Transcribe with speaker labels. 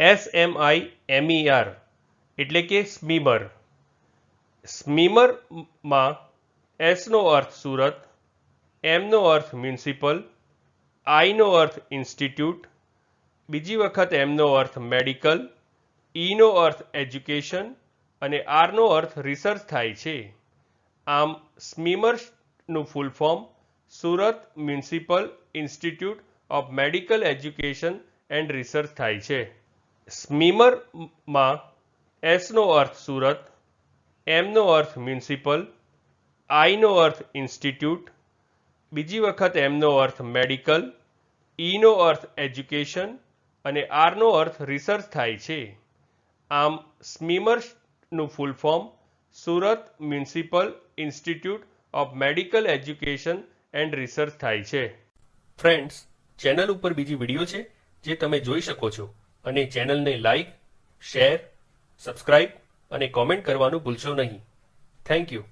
Speaker 1: S M આઈ એમ ઈ R એટલે કે સ્મીમર. સ્મીમરમાં એસનો અર્થ સુરત એમનો અર્થ મ્યુનિસિપલ આઈનો અર્થ ઇન્સ્ટિટ્યૂટ, બીજી વખત એમનો અર્થ મેડિકલ ઈનો અર્થ એજ્યુકેશન, અને આરનો અર્થ રિસર્ચ થાય છે. આમ સ્મીમર્સનું full form Surat municipal institute of medical education and research થાય છે. સ્મીમરમાં એસનો અર્થ સુરત એમનો અર્થ મ્યુનિસિપલ આઈનો અર્થ ઇન્સ્ટિટ્યૂટ, બીજી વખત એમનો અર્થ મેડિકલ ઈનો અર્થ એજ્યુકેશન અને આરનો અર્થ રિસર્ચ થાય છે. આમ સ્મીમર્સનું full form Surat municipal institute of medical education and research થાય છે. ફ્રેન્ડ્સ, ચેનલ ઉપર બીજી વીડિયો છે જે તમે જોઈ શકો છો. અને ચેનલને લાઈક શેર સબસ્ક્રાઇબ અને કોમેન્ટ કરવાનું ભૂલશો નહીં. Thank you.